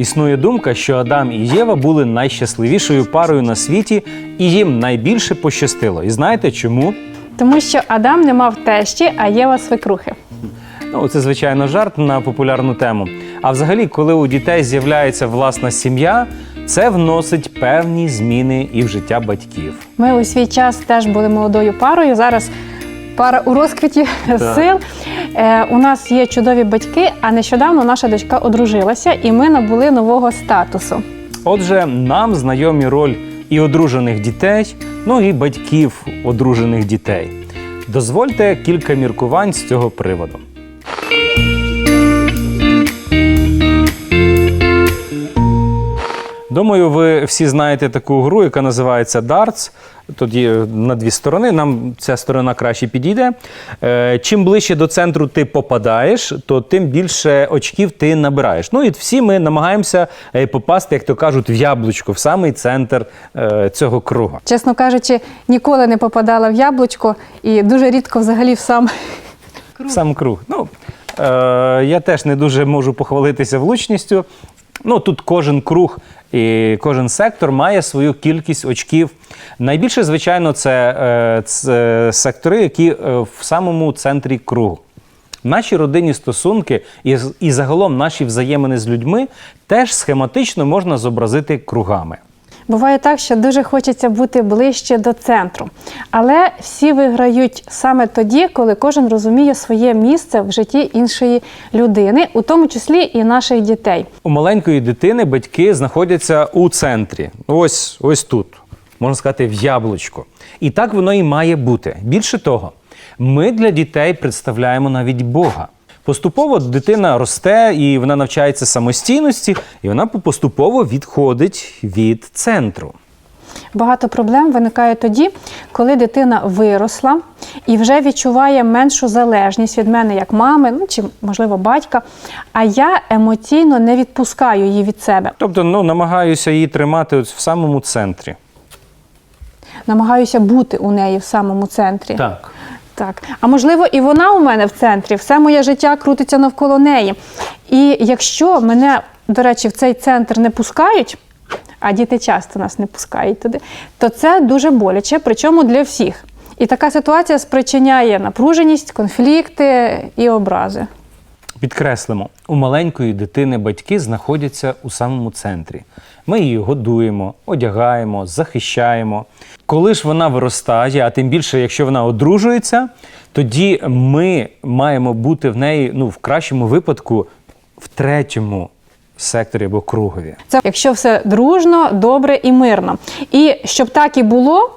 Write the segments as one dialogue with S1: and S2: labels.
S1: Існує думка, що Адам і Єва були найщасливішою парою на світі, і їм найбільше пощастило. І знаєте чому?
S2: Тому що Адам не мав тещі, а Єва свекрухи.
S1: Ну, це звичайно жарт на популярну тему. А взагалі, коли у дітей з'являється власна сім'я, це вносить певні зміни і в життя батьків.
S2: Ми у свій час теж були молодою парою. Зараз пара у розквіті сил. Е, у нас є чудові батьки, а нещодавно наша дочка одружилася, і ми набули нового статусу.
S1: Отже, нам знайомі роль і одружених дітей, ну і батьків одружених дітей. Дозвольте кілька міркувань з цього приводу. Думаю, ви всі знаєте таку гру, яка називається Darts. Тут є на дві сторони. Нам ця сторона краще підійде. Е, Чим ближче до центру ти попадаєш, то тим більше очків ти набираєш. Ну і всі ми намагаємося е, попасти, як то кажуть, в яблучко, в самий центр е, цього круга.
S2: Чесно кажучи, ніколи не попадала в яблучко і дуже рідко взагалі в сам.
S1: Сам круг. Ну, е, я теж не дуже можу похвалитися влучністю. Ну, тут кожен круг і кожен сектор має свою кількість очків. Найбільше, звичайно, це, е, це сектори, які е, в самому центрі кругу. Наші родинні стосунки і, і загалом наші взаємини з людьми теж схематично можна зобразити кругами.
S2: Буває так, що дуже хочеться бути ближче до центру. Але всі виграють саме тоді, коли кожен розуміє своє місце в житті іншої людини, у тому числі і наших дітей.
S1: У маленької дитини батьки знаходяться у центрі. Ось ось тут, можна сказати, в яблучку. І так воно і має бути. Більше того, ми для дітей представляємо навіть Бога. Поступово дитина росте і вона навчається самостійності, і вона поступово відходить від центру.
S2: Багато проблем виникає тоді, коли дитина виросла і вже відчуває меншу залежність від мене як мами, ну чи можливо батька. А я емоційно не відпускаю її від себе.
S1: Тобто, ну намагаюся її тримати ось в самому центрі.
S2: Намагаюся бути у неї в самому центрі.
S1: Так.
S2: Так, а можливо, і вона у мене в центрі, все моє життя крутиться навколо неї. І якщо мене, до речі, в цей центр не пускають, а діти часто нас не пускають туди, то це дуже боляче, причому для всіх. І така ситуація спричиняє напруженість, конфлікти і образи.
S1: Підкреслимо, у маленької дитини батьки знаходяться у самому центрі. Ми її годуємо, одягаємо, захищаємо. Коли ж вона виростає, а тим більше, якщо вона одружується, тоді ми маємо бути в неї, ну, в кращому випадку, в третьому секторі або кругові.
S2: Це якщо все дружно, добре і мирно. І щоб так і було,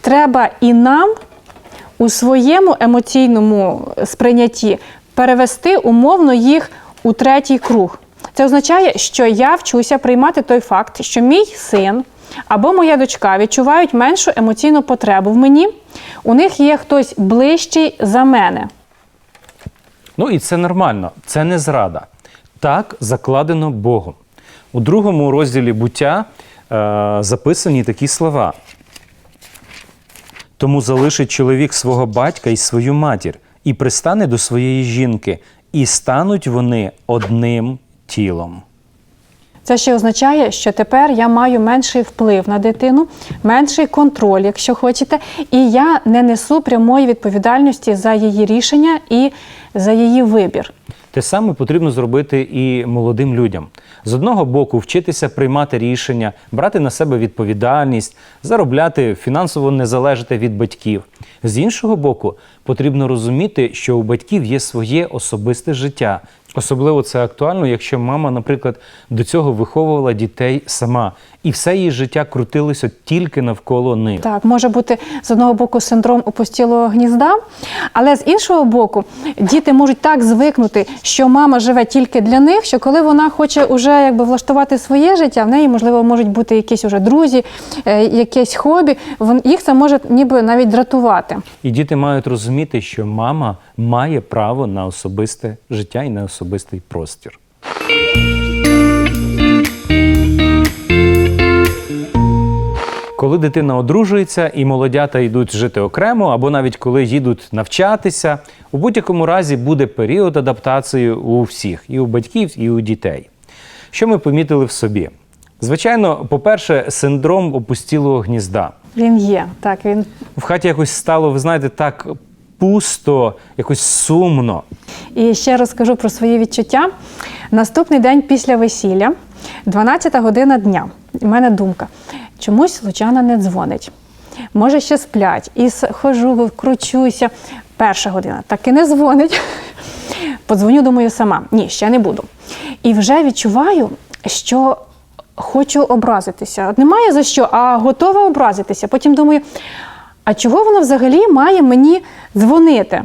S2: треба і нам у своєму емоційному сприйнятті перевести умовно їх у третій круг. Це означає, що я вчуся приймати той факт, що мій син або моя дочка відчувають меншу емоційну потребу в мені. У них є хтось ближчий за мене.
S1: Ну і це нормально, це не зрада. Так закладено Богом. У другому розділі буття е, записані такі слова. Тому залишить чоловік свого батька і свою матір, і пристане до своєї жінки, і стануть вони одним тілом.
S2: Це ще означає, що тепер я маю менший вплив на дитину, менший контроль, якщо хочете, і я не несу прямої відповідальності за її рішення і за її вибір.
S1: Те саме потрібно зробити і молодим людям. З одного боку, вчитися приймати рішення, брати на себе відповідальність, заробляти, фінансово не залежати від батьків. З іншого боку, потрібно розуміти, що у батьків є своє особисте життя. Особливо це актуально, якщо мама, наприклад, до цього виховувала дітей сама, і все її життя крутилося тільки навколо них.
S2: Так, може бути з одного боку синдром опустілого гнізда, але з іншого боку, діти можуть так звикнути, що мама живе тільки для них, що коли вона хоче уже якби влаштувати своє життя, в неї можливо можуть бути якісь уже друзі, е, якесь хобі. Їх це може ніби навіть дратувати.
S1: І діти мають розуміти, що мама має право на особисте життя і на особистий простір. Коли дитина одружується і молодята йдуть жити окремо, або навіть коли їдуть навчатися, у будь-якому разі буде період адаптації у всіх, і у батьків, і у дітей. Що ми помітили в собі? Звичайно, по-перше, синдром опустілого гнізда.
S2: Він є. Так, він
S1: В хаті якось стало, ви знаєте, так пусто, якось сумно.
S2: І ще розкажу про свої відчуття. Наступний день після весілля, 12 година дня. У мене думка: чомусь Лучана не дзвонить. Може, ще сплять. І хожу, кручуся. Перша година так і не дзвонить. Подзвоню, думаю, сама. Ні, ще не буду. І вже відчуваю, що хочу образитися. От Немає за що, а готова образитися. Потім думаю, а чого воно взагалі має мені дзвонити?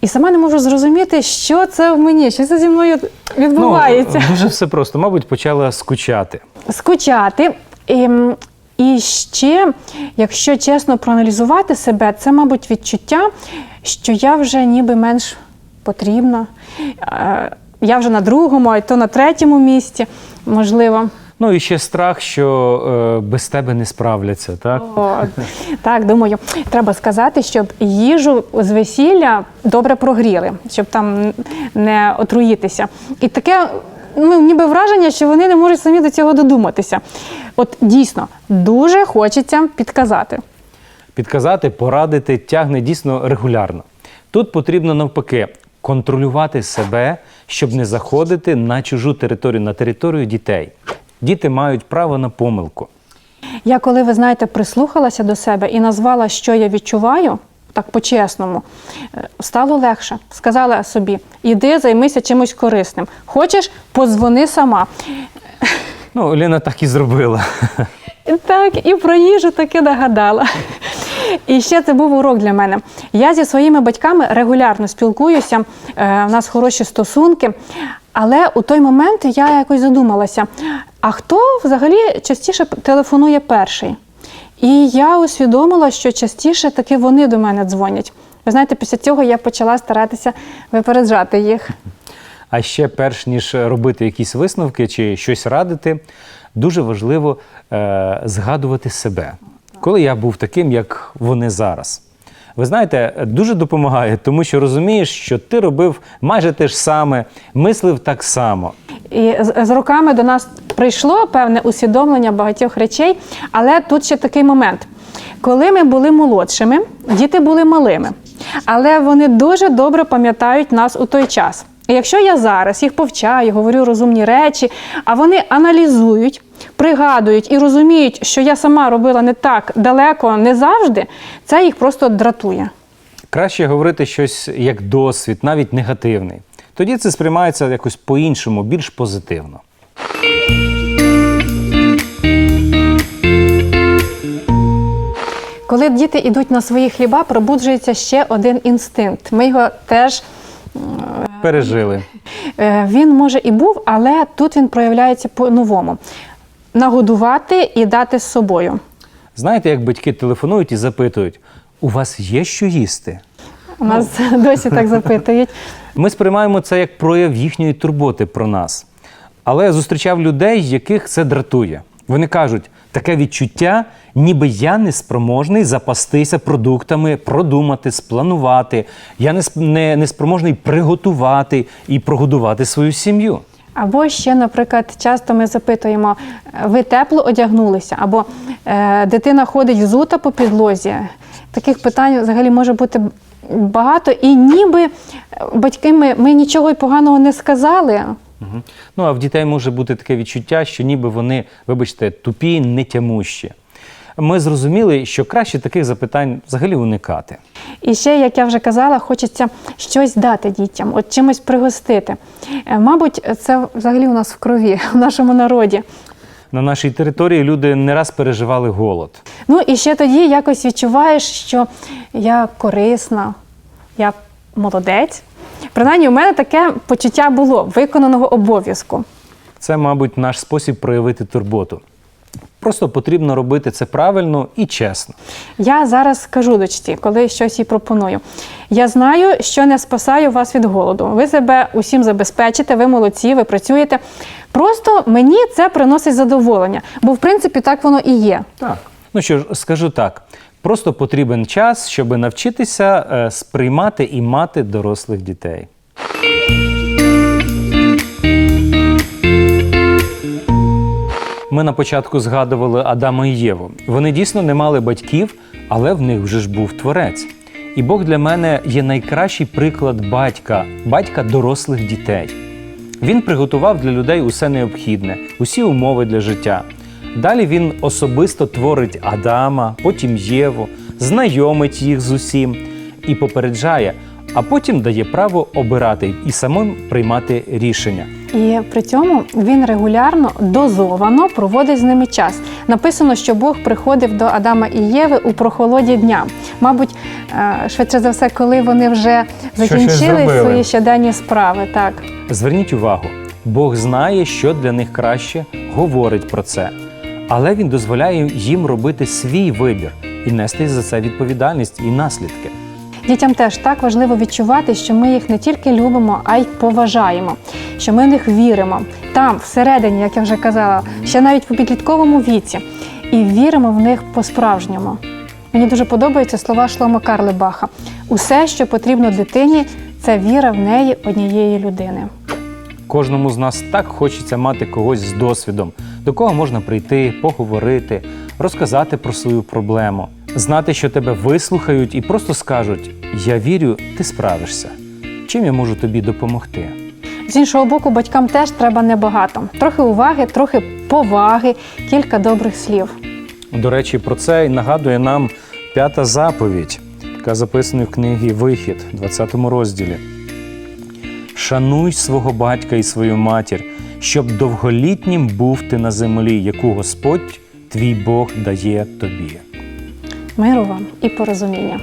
S2: І сама не можу зрозуміти, що це в мені, що це зі мною відбувається.
S1: Ну, дуже все просто, мабуть, почала скучати.
S2: Скучати. Ем, І ще, якщо чесно проаналізувати себе, це, мабуть, відчуття, що я вже ніби менш потрібна. Е, Я вже на другому, а то на третьому місці, можливо.
S1: Ну і ще страх, що е, без тебе не справляться, так?
S2: О, так, думаю, треба сказати, щоб їжу з весілля добре прогріли, щоб там не отруїтися. І таке, ну, ніби враження, що вони не можуть самі до цього додуматися. От дійсно дуже хочеться підказати.
S1: Підказати, порадити тягне дійсно регулярно. Тут потрібно навпаки контролювати себе, щоб не заходити на чужу територію, на територію дітей. Діти мають право на помилку.
S2: Я коли, ви знаєте, прислухалася до себе і назвала, що я відчуваю, так по-чесному, е, стало легше. Сказала собі: іди, займися чимось корисним. Хочеш, подзвони сама.
S1: Ну, Лена так і зробила.
S2: Так, і про їжу таки нагадала. І ще це був урок для мене. Я зі своїми батьками регулярно спілкуюся, е, в нас хороші стосунки. Але у той момент я якось задумалася: а хто взагалі частіше телефонує перший? І я усвідомила, що частіше таки вони до мене дзвонять. Ви знаєте, після цього я почала старатися випереджати їх.
S1: А ще перш ніж робити якісь висновки чи щось радити, дуже важливо е, згадувати себе, коли я був таким, як вони зараз. Ви знаєте, дуже допомагає, тому що розумієш, що ти робив майже те ж саме, мислив так само.
S2: І з, з роками до нас прийшло певне усвідомлення багатьох речей, але тут ще такий момент. Коли ми були молодшими, діти були малими, але вони дуже добре пам'ятають нас у той час. Якщо я зараз їх повчаю, говорю розумні речі, а вони аналізують, пригадують і розуміють, що я сама робила не так далеко, не завжди, це їх просто дратує.
S1: Краще говорити щось як досвід, навіть негативний. Тоді це сприймається якось по-іншому, більш позитивно.
S2: Коли діти йдуть на свої хліба, пробуджується ще один інстинкт. Ми його теж
S1: Пережили.
S2: Е, Він може і був, але тут він проявляється по-новому: нагодувати і дати з собою.
S1: Знаєте, як батьки телефонують і запитують: у вас є що їсти?
S2: У нас досі так запитують.
S1: Ми сприймаємо це як прояв їхньої турботи про нас. Але я зустрічав людей, яких це дратує. Вони кажуть, таке відчуття, ніби я не спроможний запастися продуктами, продумати, спланувати. Я не, не, не спроможний приготувати і прогодувати свою сім'ю.
S2: Або ще, наприклад, часто ми запитуємо: ви тепло одягнулися, або е, дитина ходить взута по підлозі. Таких питань взагалі може бути багато, і ніби батьки ми, ми нічого поганого не сказали.
S1: Мгм. Ну а в дітей може бути таке відчуття, що ніби вони, вибачте, тупі, нетямущі. Ми зрозуміли, що краще таких запитань взагалі уникати.
S2: І ще, як я вже казала, хочеться щось дати дітям, от чимось пригостити. Е, Мабуть, це взагалі у нас в крові, в нашому народі.
S1: На нашій території люди не раз переживали голод.
S2: Ну і ще тоді якось відчуваєш, що я корисна, я молодець. Принаймні, у мене таке почуття було виконаного обов'язку.
S1: Це, мабуть, наш спосіб проявити турботу. Просто потрібно робити це правильно і чесно.
S2: Я зараз скажу дочці, коли щось їй пропоную. Я знаю, що не спасаю вас від голоду. Ви себе усім забезпечите, ви молодці, ви працюєте. Просто мені це приносить задоволення, бо в принципі так воно і є.
S1: Так. Ну що ж, скажу так: просто потрібен час, щоб навчитися е, сприймати і мати дорослих дітей. Ми на початку згадували Адама і Єву. Вони дійсно не мали батьків, але в них вже ж був творець. І Бог для мене є найкращий приклад батька, батька дорослих дітей. Він приготував для людей усе необхідне, усі умови для життя. Далі він особисто творить Адама, потім Єву, знайомить їх з усім і попереджає, а потім дає право обирати і самим приймати рішення.
S2: І при цьому він регулярно дозовано проводить з ними час. Написано, що Бог приходив до Адама і Єви у прохолоді дня. Мабуть, е, швидше за все, коли вони вже закінчили свої щоденні справи. Так.
S1: Зверніть увагу, Бог знає, що для них краще, говорить про це, але він дозволяє їм робити свій вибір і нести за це відповідальність і наслідки.
S2: Дітям теж так важливо відчувати, що ми їх не тільки любимо, а й поважаємо, що ми в них віримо. Там, всередині, як я вже казала, ще навіть у підлітковому віці, і віримо в них по-справжньому. Мені дуже подобаються слова Шлома Карлебаха. Усе, що потрібно дитині, це віра в неї однієї людини.
S1: Кожному з нас так хочеться мати когось з досвідом, до кого можна прийти, поговорити, розказати про свою проблему, знати, що тебе вислухають і просто скажуть: Я вірю, ти справишся. Чим я можу тобі допомогти?
S2: З іншого боку, батькам теж треба небагато. Трохи уваги, трохи поваги, кілька добрих слів.
S1: До речі, про це й нагадує нам п'ята заповідь, яка записана в книгі Вихід, 20 розділі. Шануй свого батька і свою матір, щоб довголітнім був ти на землі, яку Господь твій Бог дає тобі.
S2: Миру вам і порозуміння.